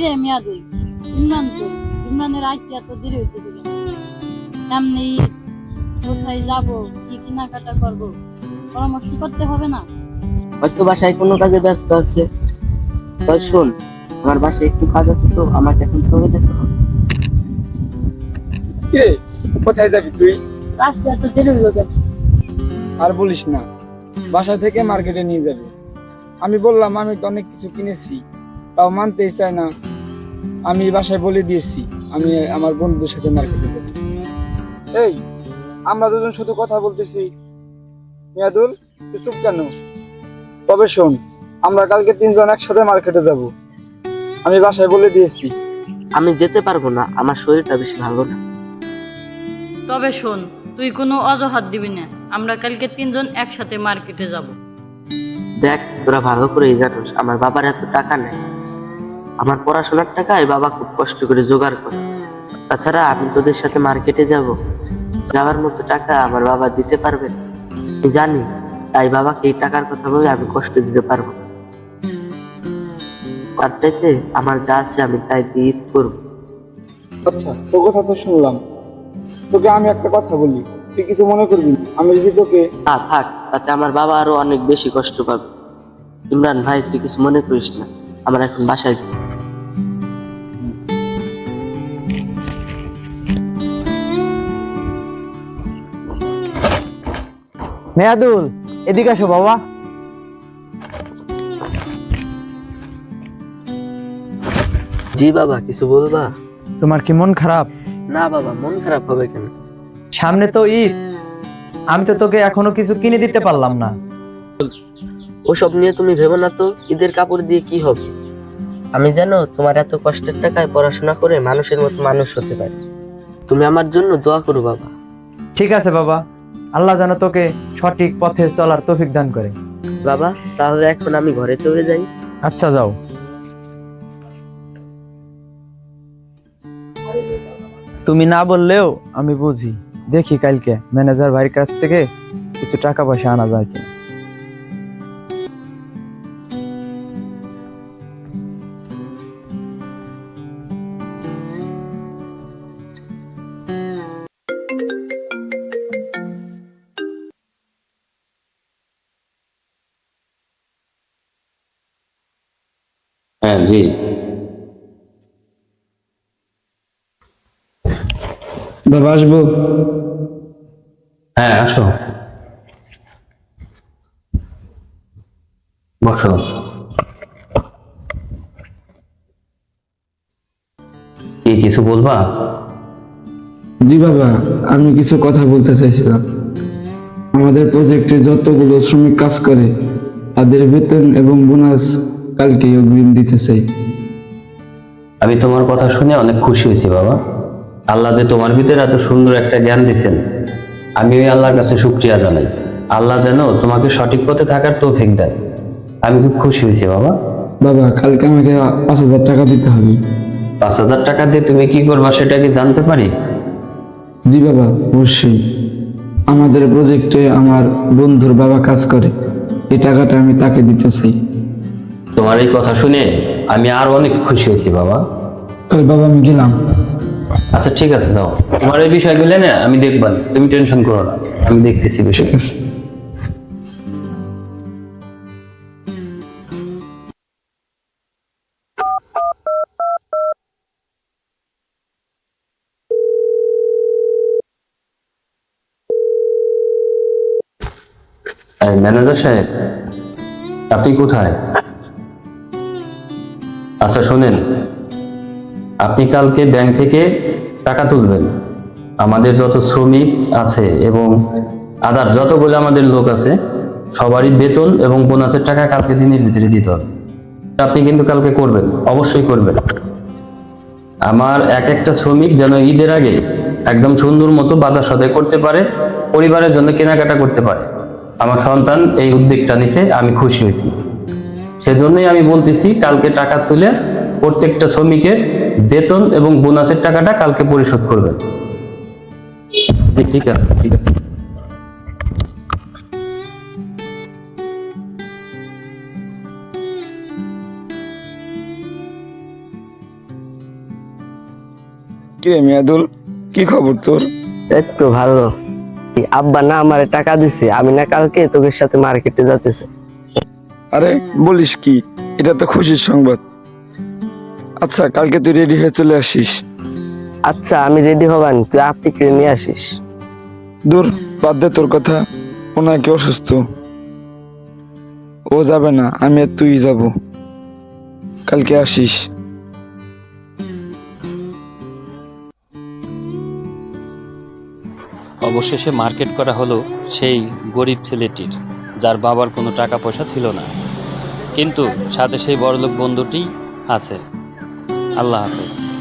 কিরে মেয়াদুল ইমরান তো ইমরানের আইতে এত দেরি হইতেছে কেন সামনে ঈদ, কোথায় যাব কি কেনাকাটা করব পরামর্শ করতে হবে না হয়তো বাসায় কোনো কাজে ব্যস্ত আছে শোন আমার বাসায় একটু কাজ আছে তো আমাকে এখন চলে যেতে হবে কে কোথায় যাবি তুই রাস্তা এত দেরি হইল কেন আর বলিস না বাসা থেকে মার্কেটে নিয়ে যাবে আমি বললাম আমি তো অনেক কিছু কিনেছি তাও মানতেই চায় না আমি বাসায় বলে দিয়েছি আমি আমার বন্ধুদের সাথে মার্কেটে যাব। এই আমরা দুজন শুধু কথা বলতেছি। মিয়াদুল তুই চুপ কেন? তবে শোন আমরা কালকে তিনজন একসাথে মার্কেটে যাব। আমি বাসায় বলে দিয়েছি। আমি যেতে পারব না আমার শরীরটা বেশি ভালো না। তবে শোন তুই কোনো অজুহাত দিবি না আমরা কালকে তিনজন একসাথে মার্কেটে যাব। দেখ তোরা ভালো করেই জানোস আমার বাবার এত টাকা নেই। আমার পড়াশোনার টাকায় বাবা খুব কষ্ট করে জোগাড় করে। তাছাড়া আমি তোদের সাথে মার্কেটে যাব। যাওয়ার মতো টাকা আমার বাবা দিতে পারবে আমি জানি তাই বাবাকে এই টাকার কথা বলে আমি কষ্ট দিতে পারব তার চাইতে আমার যা আছে আমি তাই দিয়ে করব। আচ্ছা তোর কথা তো শুনলাম। তোকে আমি একটা কথা বলি তুই কিছু মনে করবি আমি যদি তোকে না থাক তাতে আমার বাবা আরও অনেক বেশি কষ্ট পাবে। ইমরান ভাই তুই কিছু মনে করিস না। আমার এখন বাসায় হবে। মেয়াদুল এদিকে আসো বাবা। জি বাবা কিছু বলবা? তোমার কি মন খারাপ? না বাবা মন খারাপ হবে কেন? সামনে তো ঈদ। আমি তো তোকে এখনও কিছু কিনে দিতে পারলাম না। ওসব নিয়ে তুমি ভেবো না তো ঈদের কাপড় দিয়ে কি হবে? আমি জানো তোমার এত কষ্টের টাকায় পড়াশোনা করে মানুষের মতো মানুষ হতে পারে। তুমি আমার জন্য দোয়া করো বাবা। ঠিক আছে বাবা। আল্লাহ যেন তোকে সঠিক পথে চলার তৌফিক দান করে। বাবা তাহলে এখন আমি ঘরে চলে যাই। আচ্ছা যাও। তুমি না বললেও আমি বুঝি। দেখি কালকে ম্যানেজার ভাইয়ের কাছ থেকে কিছু টাকা পয়সা আনা যায় কিনা। হ্যাঁ জি। বাবা আসব। হ্যাঁ আসো। বসো। কি কিছু বলবা? জি বাবা আমি কিছু কথা বলতে চাইছিলাম। আমাদের প্রজেক্টে যতগুলো শ্রমিক কাজ করে তাদের বেতন এবং বোনাস কালকে অগ্রিম দিতে চাই। আমি তোমার কথা শুনে অনেক খুশি হয়েছি বাবা। আল্লাহ যে তোমার ভিতরে এত সুন্দর একটা জ্ঞান দিয়েছেন আমি ওই আল্লাহর কাছে শুক্রিয়া জানাই। আল্লাহ যেন তোমাকে সঠিক পথে থাকার তৌফিক দেন। আমি খুব খুশি হয়েছি বাবা। বাবা কালকে আমাকে পাঁচ হাজার টাকা দিতে হবে। পাঁচ হাজার টাকা দিয়ে তুমি কি করবা সেটা কি জানতে পারি? জি বাবা অবশ্যই। আমাদের প্রজেক্টে আমার বন্ধুর বাবা কাজ করে। এই টাকাটা আমি তাকে দিতে চাই। তোমার এই কথা শুনে আমি আর অনেক খুশি হয়েছি বাবা। তাহলে বাবা আমি গেলাম। আচ্ছা ঠিক আছে যাও। তোমার এই বিষয়গুলো না আমি দেখবান তুমি টেনশন করো না আমি দেখতেছি বিষয় ম্যানেজার সাহেব আপনি কোথায়? আচ্ছা শোনেন। আপনি কালকে ব্যাংক থেকে টাকা তুলবেন। আমাদের যত শ্রমিক আছে এবং আদার যতগুলো আমাদের লোক আছে, সবারই বেতন এবং বোনাসের টাকা কালকে দিনের ভিতরে দিতে হবে। আপনি কিন্তু কালকে করবেন, অবশ্যই করবেন। আমার এক একটা শ্রমিক যেন ঈদের আগে একদম সুন্দর মতো বাজার সদাই করতে পারে, পরিবারের জন্য কেনাকাটা করতে পারে। আমার সন্তান এই উদ্যোগটা নিছে, আমি খুশি হয়েছি। সেজন্যই আমি বলতেছি কালকে টাকা তুলে প্রত্যেকটা শ্রমিকের বেতন এবং বোনাসের টাকাটা কালকে পরিশোধ করবেন। জি ঠিক আছে ঠিক আছে। কিরে মিয়াদুল কি খবর তোর? এই তো ভালো। এই আব্বা না আমার টাকা দিছে আমি না কালকে তোদের সাথে মার্কেটে যাতেছে আরে বলিস কি? এটা তো খুশির সংবাদ। আচ্ছা কালকে তুই রেডি হয়ে চলে আসিস। আচ্ছা আমি রেডি হবান তুই আত্মিকে নিয়ে আসিস। দূর বাদ দে তোর কথা ওনাকে অসুস্থ? ও যাবে না আমি আর তুই যাব। কালকে আসিস। অবশেষে মার্কেট করা হলো সেই গরিব ছেলেটির। যার বাবার কোনো টাকা পয়সা ছিল না। কিন্তু সাথে সেই বড়লোক বন্ধুটি আছে। আল্লাহ হাফেজ।